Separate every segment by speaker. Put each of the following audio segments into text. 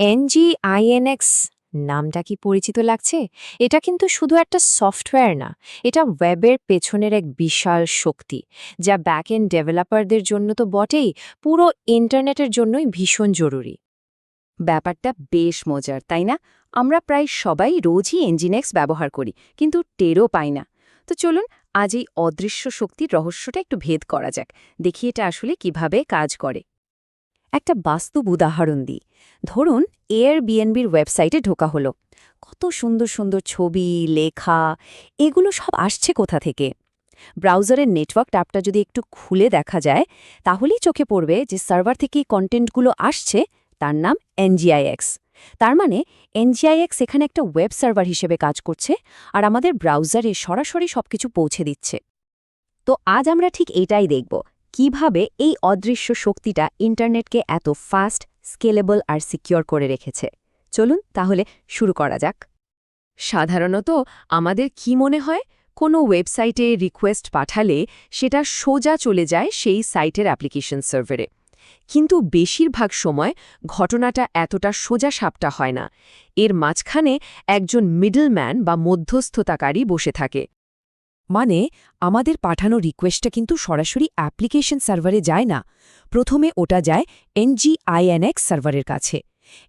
Speaker 1: এনজিআইএনএক্স নামটা কি পরিচিত লাগছে? এটা কিন্তু শুধু একটা সফটওয়্যার না, এটা ওয়েবের পেছনের এক বিশাল শক্তি, যা ব্যাক এন্ড ডেভেলপারদের জন্য তো বটেই, পুরো ইন্টারনেটের জন্যই ভীষণ জরুরি।
Speaker 2: ব্যাপারটা বেশ মজার, তাই না? আমরা প্রায় সবাই রোজই এঞ্জিনেক্স ব্যবহার করি, কিন্তু টেরও পাই না। তো চলুন, আজ এই অদৃশ্য শক্তির রহস্যটা একটু ভেদ করা যাক, দেখি এটা আসলে কীভাবে কাজ করে। একটা বাস্তব উদাহরণ দিই। ধরুন এয়ার বিএনবির ওয়েবসাইটে ঢোকা হলো। কত সুন্দর সুন্দর ছবি, লেখা, এগুলো সব আসছে কোথা থেকে? ব্রাউজারের নেটওয়ার্ক ট্যাবটা যদি একটু খুলে দেখা যায়, তাহলেই চোখে পড়বে যে সার্ভার থেকে কন্টেন্টগুলো আসছে, তার নাম এনজিআইএক্স তার মানে এনজিআইএক্স এখানে একটা ওয়েব সার্ভার হিসেবে কাজ করছে আর আমাদের ব্রাউজারে সরাসরি সবকিছু পৌঁছে দিচ্ছে। তো আজ আমরা ঠিক এটাই দেখব কীভাবে এই অদৃশ্য শক্তিটা ইন্টারনেটকে এত ফাস্ট, স্কেলেবল আর সিকিওর করে রেখেছে? চলুন তাহলে শুরু করা যাক। সাধারণত আমাদের কি মনে হয়? কোনো ওয়েবসাইটে রিকোয়েস্ট পাঠালে সেটা সোজা চলে যায় সেই সাইটের অ্যাপ্লিকেশন সার্ভারে। কিন্তু বেশিরভাগ সময় ঘটনাটা এতটা সোজা সাপটা হয় না। এর মাঝখানে একজন মিডলম্যান বা মধ্যস্থতাকারী বসে থাকে।
Speaker 3: মানে আমাদের পাঠানো রিকোয়েস্টটা কিন্তু সরাসরি অ্যাপ্লিকেশন সার্ভারে যায় না। প্রথমে ওটা যায় এনজিআইএনএক্স সার্ভারের কাছে।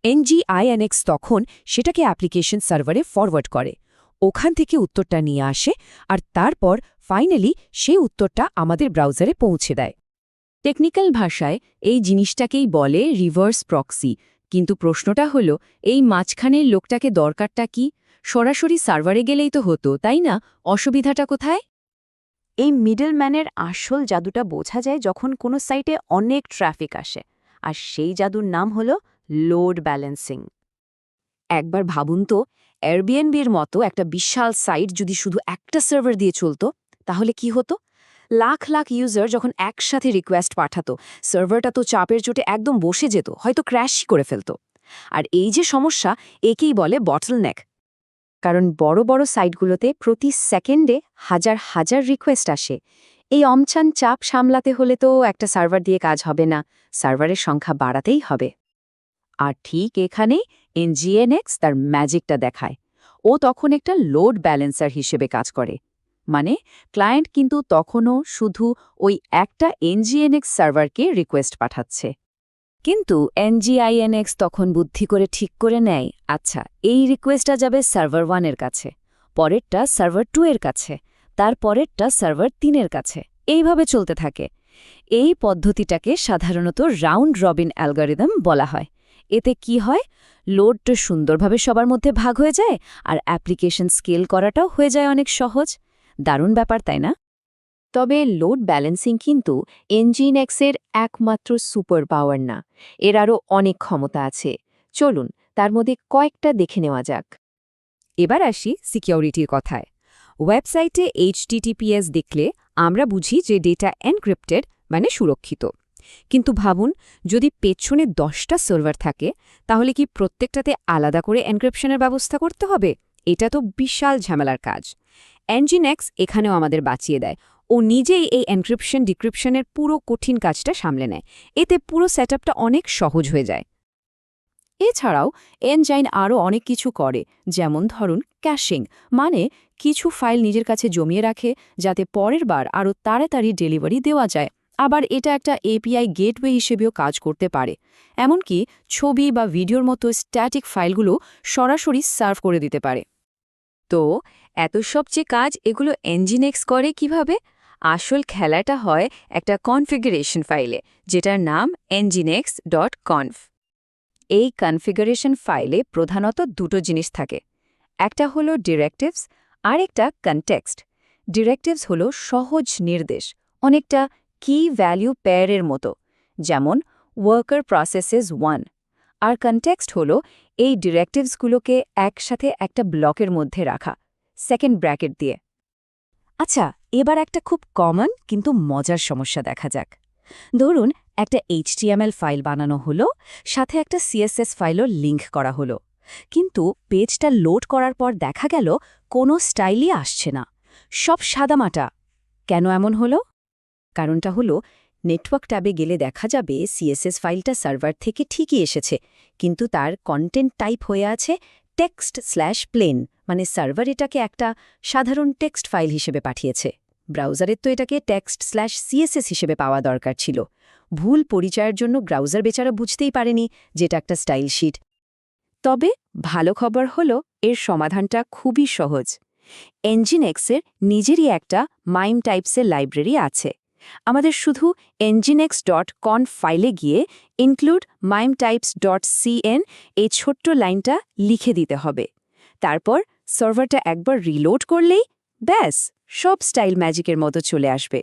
Speaker 3: এনজিআইএনএক্স তখন সেটাকে অ্যাপ্লিকেশন সার্ভারে ফরওয়ার্ড করে। ওখান থেকে উত্তরটা নিয়ে আসে আর তারপর ফাইনালি সেই উত্তরটা আমাদের ব্রাউজারে পৌঁছে দেয়।
Speaker 2: টেকনিক্যাল ভাষায় এই জিনিসটাকেই বলে রিভার্স প্রক্সি কিন্তু প্রশ্নটা হল, এই মাঝখানের লোকটাকে দরকারটা কি? সরাসরি সার্ভারে গেলেই তো হতো, তাই না? অসুবিধাটা কোথায়? এই মিডলম্যানের আসল জাদুটা বোঝা যায় যখন কোনো সাইটে অনেক ট্রাফিক আসে, আর সেই জাদুর নাম হল লোড ব্যালেন্সিং। একবার ভাবুন তো এয়ারবিএনবির মতো একটা বিশাল সাইট যদি শুধু একটা সার্ভার দিয়ে চলতো, তাহলে কি হতো? লাখ লাখ ইউজার যখন একসাথে রিকোয়েস্ট পাঠাতো, সার্ভারটা তো চাপের চোটে একদম বসে যেত, হয়তো ক্র্যাশই করে ফেলত। আর এই যে সমস্যা, একেই বলে বটলনেক কারণ বড় বড় সাইটগুলোতে প্রতি সেকেন্ডে হাজার হাজার রিকোয়েস্ট আসে। এই অমছান চাপ সামলাতে হলে তো একটা সার্ভার দিয়ে কাজ হবে না, সার্ভারের সংখ্যা বাড়াতেই হবে। আর ঠিক এখানেই এনজিএনএক্স তার ম্যাজিকটা দেখায়। ও তখন একটা লোড ব্যালেন্সার হিসেবে কাজ করে। মানে ক্লায়েন্ট কিন্তু তখনও শুধু ওই একটা এনজিএনএক্স সার্ভারকে রিকোয়েস্ট পাঠাচ্ছে। কিন্তু এনজিআইএনএক্স তখন বুদ্ধি করে ঠিক করে নেয় আচ্ছা এই রিকোয়েস্টটা যাবে সার্ভার ওয়ানের কাছে, পরেরটা সার্ভার টু এর কাছে, তার পরেরটা সার্ভার তিনের কাছে, এইভাবে চলতে থাকে। এই পদ্ধতিটাকে সাধারণত রাউন্ড রবিন অ্যালগোরিদম বলা হয়। এতে কি হয়? লোডটা সুন্দরভাবে সবার মধ্যে ভাগ হয়ে যায়, আর অ্যাপ্লিকেশন স্কেল করাটাও হয়ে যায় অনেক সহজ। দারুণ ব্যাপার, তাই না? তবে লোড ব্যালেন্সিং কিন্তু এনজিনএক্সের একমাত্র সুপার পাওয়ার না, এর আরও অনেক ক্ষমতা আছে। চলুন, তার মধ্যে কয়েকটা দেখে নেওয়া যাক।
Speaker 3: এবার আসি সিকিউরিটির কথায়। ওয়েবসাইটে এইচটিটিপিএস দেখলে আমরা বুঝি যে ডেটা এনক্রিপ্টেড মানে সুরক্ষিত। কিন্তু ভাবুন, যদি পেছনে দশটা সার্ভার থাকে, তাহলে কি প্রত্যেকটাতে আলাদা করে এনক্রিপশনের ব্যবস্থা করতে হবে? এটা তো বিশাল ঝামেলার কাজ। এনজিনেক্স এখানেও আমাদের বাঁচিয়ে দেয়। ও নিজেই এই এনক্রিপশন ডিক্রিপশনের পুরো কঠিন কাজটা সামলে নেয়। এতে পুরো সেটআপটা অনেক সহজ হয়ে যায়। এছাড়াও এনজাইন আরও অনেক কিছু করে, যেমন ধরুন ক্যাশিং মানে কিছু ফাইল নিজের কাছে জমিয়ে রাখে, যাতে পরের বার আরও তাড়াতাড়ি ডেলিভারি দেওয়া যায়। আবার এটা একটা এপিআই গেটওয়ে হিসেবেও কাজ করতে পারে। এমনকি ছবি বা ভিডিওর মতো স্ট্যাটিক ফাইলগুলো সরাসরি সার্ভ করে দিতে পারে। তো, এত সব যে কাজ এগুলো এনজিনেক্স করে কীভাবে? আসল খেলাটা হয় একটা কনফিগারেশন ফাইলে যেটার নাম এনজিনেক্স ডট কনফ এই কনফিগারেশন ফাইলে প্রধানত দুটো জিনিস থাকে, একটা হলো ডিরেক্টিভস আর একটা কনটেক্সট ডিরেক্টিভস হলো সহজ নির্দেশ, অনেকটা কি ভ্যালু পেয়ারের মতো, যেমন ওয়ার্কার প্রসেসেস ওয়ান আর কনটেক্সট হলো এই ডিরেক্টিভসগুলোকে একসাথে একটা ব্লকের মধ্যে রাখা সেকেন্ড ব্র্যাকেট দিয়ে। আচ্ছা এবার একটা খুব কমন কিন্তু মজার সমস্যা দেখা যাক। ধরুন, একটা এইচটিএমএল ফাইল বানানো হলো, সাথে একটা সিএসএস ফাইলও লিঙ্ক করা হলো। কিন্তু পেজটা লোড করার পর দেখা গেল কোনো স্টাইলই আসছে না। সব সাদামাটা। কেন এমন হলো? কারণটা হলো,
Speaker 2: নেটওয়ার্ক ট্যাবে গেলে দেখা যাবে সিএসএস ফাইলটা সার্ভার থেকে ঠিকই এসেছে, কিন্তু তার কন্টেন্ট টাইপ হয়ে আছে টেক্সট স্ল্যাশ প্লেন। মানে সার্ভার এটাকে একটা সাধারণ টেক্সট ফাইল হিসেবে পাঠিয়েছে। ব্রাউজারের তো এটাকে টেক্সট স্ল্যাশ সিএসএস হিসেবে পাওয়া দরকার ছিল। ভুল পরিচয়ের জন্য ব্রাউজার বেচারা বুঝতেই পারেনি যেটা একটা স্টাইল শিট।
Speaker 1: তবে ভালো খবর হল, এর সমাধানটা খুবই সহজ। এনজিনএক্সের নিজেরই একটা মাইম টাইপসের লাইব্রেরি আছে। আমাদের শুধু এনজিনএক্স ডট কন ফাইলে গিয়ে include mime types dot CN এই ছোট্ট লাইনটা লিখে দিতে হবে। তারপর সার্ভারটা একবার রিলোড করলেই ব্যাস, সব স্টাইল ম্যাজিকের মতো চলে আসবে।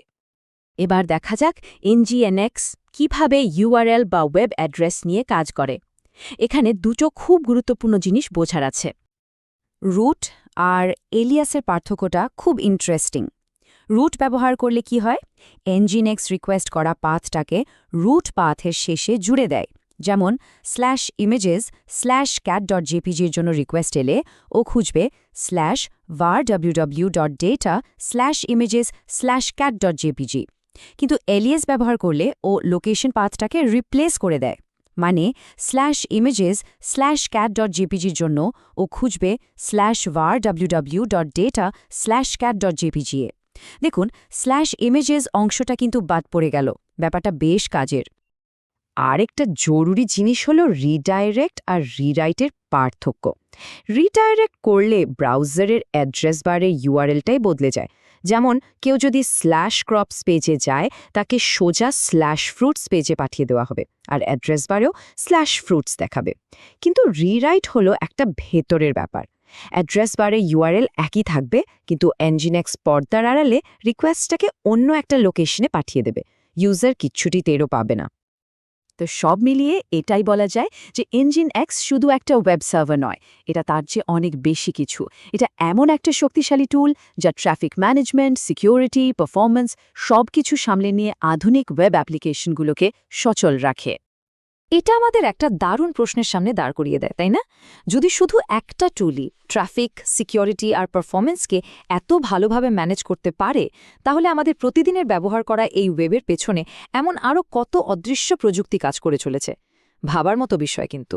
Speaker 2: এবার দেখা যাক এনজিএনএক্স কীভাবে ইউআরএল বা ওয়েব অ্যাড্রেস নিয়ে কাজ করে। এখানে দুটো খুব গুরুত্বপূর্ণ জিনিস বোঝার আছে।
Speaker 3: রুট আর এলিয়াসের পার্থক্যটা খুব ইন্টারেস্টিং রুট ব্যবহার করলে কি হয়? এনজিনেক্স রিকোয়েস্ট করা পাথটাকে রুট পাথের শেষে জুড়ে দেয়। যেমন slash images slash cat dot জেপিজির জন্য রিকোয়েস্ট এলে ও খুঁজবে slash var www dot data slash images slash cat dot JPG কিন্তু এলিয়াস ব্যবহার করলে ও লোকেশন পাথটাকে রিপ্লেস করে দেয়। মানে slash images slash cat dot জেপিজির জন্য ও খুঁজবে slash var www dot data slash cat dot JPG দেখুন স্ল্যাশ ইমেজেস অংশটা কিন্তু বাদ পড়ে গেল। ব্যাপারটা বেশ কাজের।
Speaker 1: আরেকটা জরুরি জিনিস হলো রিডাইরেক্ট আর রিরাইটের পার্থক্য। রিডাইরেক্ট করলে ব্রাউজারের অ্যাড্রেস বারে ইউআরএলটাই বদলে যায়। যেমন, কেউ যদি স্ল্যাশ ক্রপস পেজে যায়, তাকে সোজা স্ল্যাশ ফ্রুটস পেজে পাঠিয়ে দেওয়া হবে আর অ্যাড্রেস বারেও স্ল্যাশ ফ্রুটস দেখাবে। কিন্তু রিরাইট হলো একটা ভেতরের ব্যাপার। অ্যাড্রেস বারে ইউআরএল একই থাকবে, কিন্তু এনজিনেক্স পর্দার আড়ালে রিকোয়েস্টটাকে অন্য একটা লোকেশনে পাঠিয়ে দেবে। ইউজার কিচ্ছুটি টেরও পাবে না।
Speaker 2: তো সব মিলিয়ে এটাই বলা যায় যে ইঞ্জিন এক্স শুধু একটা ওয়েব সার্ভার নয়, এটা তার চেয়ে অনেক বেশি কিছু। এটা এমন একটা শক্তিশালী টুল যা ট্রাফিক ম্যানেজমেন্ট সিকিউরিটি পারফরম্যান্স সব কিছু সামলে নিয়ে আধুনিক ওয়েব অ্যাপ্লিকেশনগুলোকে সচল রাখে।
Speaker 3: এটা আমাদের একটা দারুণ প্রশ্নের সামনে দাঁড় করিয়ে দেয়, তাই না? যদি শুধু একটা টুলি ট্রাফিক, সিকিউরিটি আর পারফরমেন্সকে এত ভালোভাবে ম্যানেজ করতে পারে, তাহলে আমাদের প্রতিদিনের ব্যবহার করা এই ওয়েবের পেছনে এমন আরও কত অদৃশ্য প্রযুক্তি কাজ করে চলেছে। ভাবার মতো বিষয় কিন্তু।